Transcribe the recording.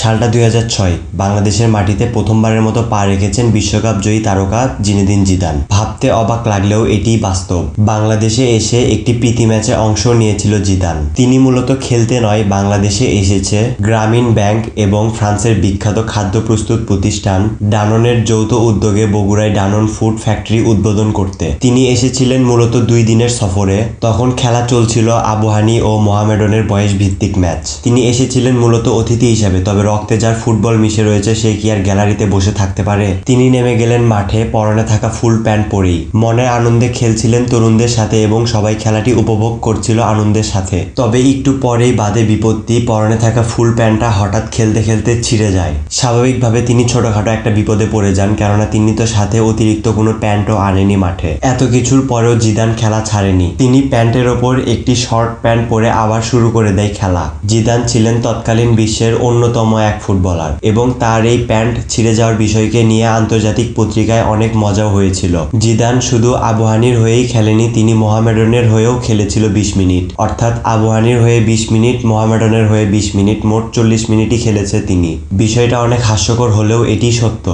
সালটা দুই ছয়, বাংলাদেশের মাটিতে প্রথমবারের মতো পা রেখেছেন বিশ্বকাপ জয়ী তারকা জিনেদিন জিদান। ভাবতে অবাক লাগলেও এটিই বাস্তব। বাংলাদেশে এসে একটি প্রীতি ম্যাচে অংশ নিয়েছিল জিদান। তিনি মূলত খেলতে নয়, বাংলাদেশে এসেছে গ্রামীণ ব্যাংক এবং ফ্রান্সের বিখ্যাত খাদ্য প্রস্তুত প্রতিষ্ঠান ডাননের যৌথ উদ্যোগে বগুড়ায় ডানন ফুড ফ্যাক্টরি উদ্বোধন করতে। তিনি এসেছিলেন মূলত দুই দিনের সফরে। তখন খেলা চলছিল আবুহানি ও মোহামেডনের বয়স ভিত্তিক ম্যাচ। তিনি এসেছিলেন মূলত অতিথি হিসাবে, তবে রক্তে যার ফুটবল মিশে রয়েছে, সে কি আর গ্যালারিতে বসে থাকতে পারে? তিনি নেমে গেলেন মাঠে, পরনে থাকা ফুল প্যান্ট পরেই। মনের আনন্দে খেলছিলেন তরুণদের সাথে এবং সবাই খেলাটি উপভোগ করছিল আনন্দের সাথে। তবে একটু পরেই বাদে বিপত্তি, পরনে থাকা ফুল প্যান্টটা হঠাৎ খেলতে খেলতে ছিঁড়ে যায়। স্বাভাবিকভাবে তিনি ছোটখাটো একটা বিপদে পড়ে যান, কেননা তিনি তো সাথে অতিরিক্ত কোনো প্যান্টও আনেনি মাঠে। এত কিছুর পরেও জিদান খেলা ছাড়েনি। তিনি প্যান্টের ওপর একটি শর্ট প্যান্ট পরে আবার শুরু করে দেয় খেলা। জিদান ছিলেন তৎকালীন বিশ্বের অন্যতম এক ফুটবলার এবং তার এই প্যান্ট ছিঁড়ে যাওয়ার বিষয়কে নিয়ে আন্তর্জাতিক পত্রিকায় অনেক মজাও হয়েছিল। জিদান শুধু আবহানির হয়েই খেলেনি, তিনি মোহামেডনের হয়েও খেলেছিল বিশ মিনিট। অর্থাৎ আবহানির হয়ে বিশ মিনিট, মোহামেডনের হয়ে বিশ মিনিট, মোট চল্লিশ মিনিটই খেলেছে তিনি। বিষয়টা অনেক হাস্যকর হলেও এটি সত্য।